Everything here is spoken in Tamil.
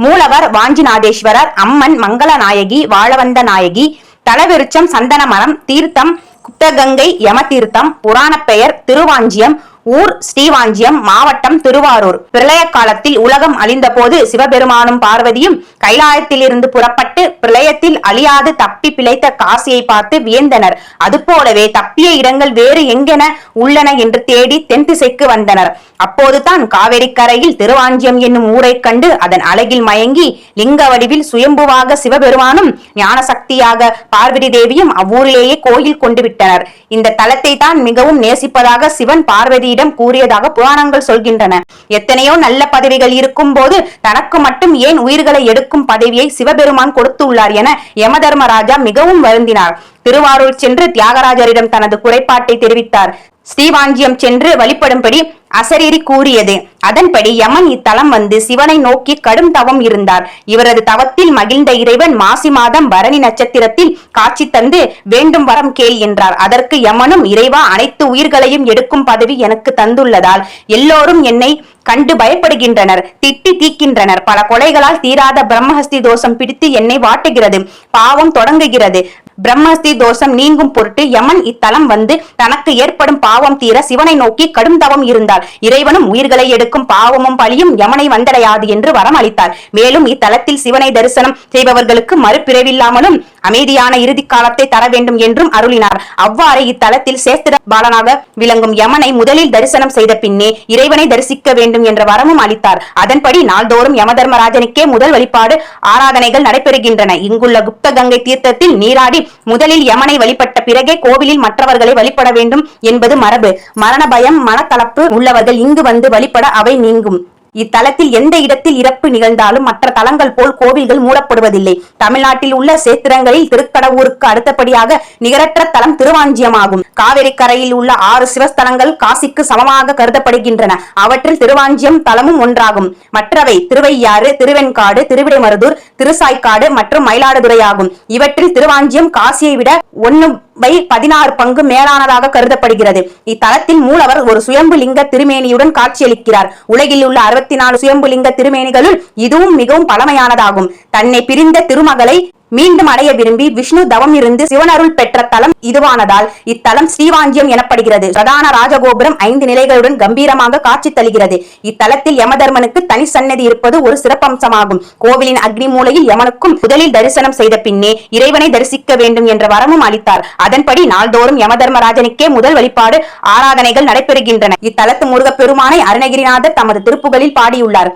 மூலவர் வாஞ்சிநாதேஸ்வரர் அம்மன் மங்களநாயகி வாழவந்த நாயகி தலவிருச்சம் சந்தனமரம் தீர்த்தம் குப்தகங்கை யமதீர்த்தம் புராணப் பெயர் திருவாஞ்சியம் ஊர் ஸ்ரீவாஞ்சியம் மாவட்டம் திருவாரூர். பிரளய காலத்தில் உலகம் அழிந்தபோது சிவபெருமானும் பார்வதியும் கைலாயத்திலிருந்து புறப்பட்டு பிரளயத்தில் அழியாது தப்பி பிழைத்த காசியை பார்த்து வியந்தனர். அதுபோலவே தப்பிய இடங்கள் வேறு எங்கென உள்ளன என்று தேடி தென் திசைக்கு வந்தனர். அப்போதுதான் காவிரி கரையில் திருவாஞ்சியம் என்னும் ஊரைக் கண்டு அதன் அழகில் மயங்கி லிங்க வடிவில் சுயம்புவாக சிவபெருமானும் ஞான சக்தியாக பார்வதி தேவியும் அவ்வூரிலேயே கோயில் கொண்டு விட்டனர். இந்த தலத்தை தான் மிகவும் நேசிப்பதாக சிவன் பார்வதியிடம் கூறியதாக புராணங்கள் சொல்கின்றன. எத்தனையோ நல்ல பதவிகள் இருக்கும் போது தனக்கு மட்டும் ஏன் உயிர்களை எடுக்கும் பதவியை சிவபெருமான் கொடுத்துள்ளார் என யமதர்மராஜா மிகவும் வருந்தினார். திருவாரூர் சென்று தியாகராஜரிடம் தனது குறைபாட்டை தெரிவித்தார். ஸ்ரீவாஞ்சியம் சென்று வழிபடும்படி அசரீரி கூறியது. அதன்படி யமன் இத்தலம் வந்து சிவனை நோக்கி கடும் தவம் இருந்தார். இவரது தவத்தில் மகிழ்ந்த இறைவன் மாசி மாதம் பரணி நட்சத்திரத்தில் காட்சி தந்து வேண்டும் வரம் கேள் என்றார். அதற்கு யமனும் இறைவா அனைத்து உயிர்களையும் எடுக்கும் பதவி எனக்கு தந்துள்ளதால் எல்லோரும் என்னை கண்டு பயப்படுகின்றனர் திட்டி தீக்கின்றனர். பல கொலைகளால் தீராத பிரம்மஹஸ்தி தோஷம் பிடித்து என்னை வாட்டுகிறது. பாவம் தொடங்குகிறது. பிரம்மஸ்தி தோஷம் நீங்கும் பொருட்டு யமன் இத்தலம் வந்து தனக்கு ஏற்படும் பாவம் தீர சிவனை நோக்கி கடும் தவம் இருந்தார் இறைவனும் உயிர்களை எடுக்கும் பாவமும் பழியும் யமனை வந்தடையாது என்று வரம் அளித்தார் மேலும் இத்தலத்தில் சிவனை தரிசனம் செய்பவர்களுக்கு மறுபிறவில்லாமலும் அமைதியான இறுதி காலத்தை தர வேண்டும் என்றும் அருளினார். அவ்வாறு இத்தலத்தில் சேஸ்திர பாலனாக விளங்கும் யமனை முதலில் தரிசனம் செய்த பின்னே இறைவனை தரிசிக்க வேண்டும் என்ற வரமும் அளித்தார். அதன்படி நாள்தோறும் யமதர்மராஜனுக்கே முதல் வழிபாடு ஆராதனைகள் நடைபெறுகின்றன. இங்குள்ள குப்த கங்கை தீர்த்தத்தில் நீராடி முதலில் யமனை வழிபட்ட பிறகே கோவிலில் மற்றவர்களை வழிபட வேண்டும் என்பது மரபு. மரண பயம் மனக்கலப்பு உள்ளவர்கள் இங்கு வந்து வழிபட அவை நீங்கும். இத்தலத்தில் எந்த இடத்தில் இறப்பு நிகழ்ந்தாலும் மற்ற தலங்கள் போல் கோவில்கள் மூடப்படுவதில்லை. தமிழ்நாட்டில் உள்ள சேத்திரங்களில் திருக்கடவுருக்கு அடுத்தபடியாக நிகரற்ற தலம் திருவாஞ்சியமாகும். காவிரி கரையில் உள்ள ஆறு சிவஸ்தலங்கள் காசிக்கு சமமாக கருதப்படுகின்றன. அவற்றில் திருவாஞ்சியம் தலமும் ஒன்றாகும். மற்றவை திருவையாறு திருவெண்காடு திருவிடைமருதூர் திருசாய்க்காடு மற்றும் மயிலாடுதுறை ஆகும் இவற்றில் திருவாஞ்சியம் காசியை விட ஒன்னு பை பதினாறு பங்கு மேலானதாக கருதப்படுகிறது. இத்தலத்தில் மூலவர் ஒரு சுயம்பு லிங்க திருமேனியுடன் காட்சியளிக்கிறார். உலகில் உள்ள அறுபத்தி நாலு சுயம்பு லிங்க திருமேனிகளுள் இதுவும் மிகவும் பழமையானதாகும். தன்னை பிரிந்த திருமகளை மீண்டும் அடைய விரும்பி விஷ்ணு தவம் இருந்து சிவனருள் பெற்ற தலம் இதுவானதால் இத்தலம் ஸ்ரீவாஞ்சியம் எனப்படுகிறது. பிரதான ராஜகோபுரம் ஐந்து நிலைகளுடன் கம்பீரமாக காட்சி தருகிறது இத்தலத்தில் யமதர்மனுக்கு தனி சன்னதி இருப்பது ஒரு சிறப்பம்சமாகும். கோவிலின் அக்னி மூலையில் யமனுக்கும் முதலில் தரிசனம் செய்த பின்னே இறைவனை தரிசிக்க வேண்டும் என்ற வரமும் அளித்தார். அதன்படி நாள்தோறும் யமதர்மராஜனுக்கே முதல் வழிபாடு ஆராதனைகள் நடைபெறுகின்றன. இத்தலத்து முருகப்பெருமானை அருணகிரிநாதர் தமது திருப்புகளில் பாடியுள்ளார்.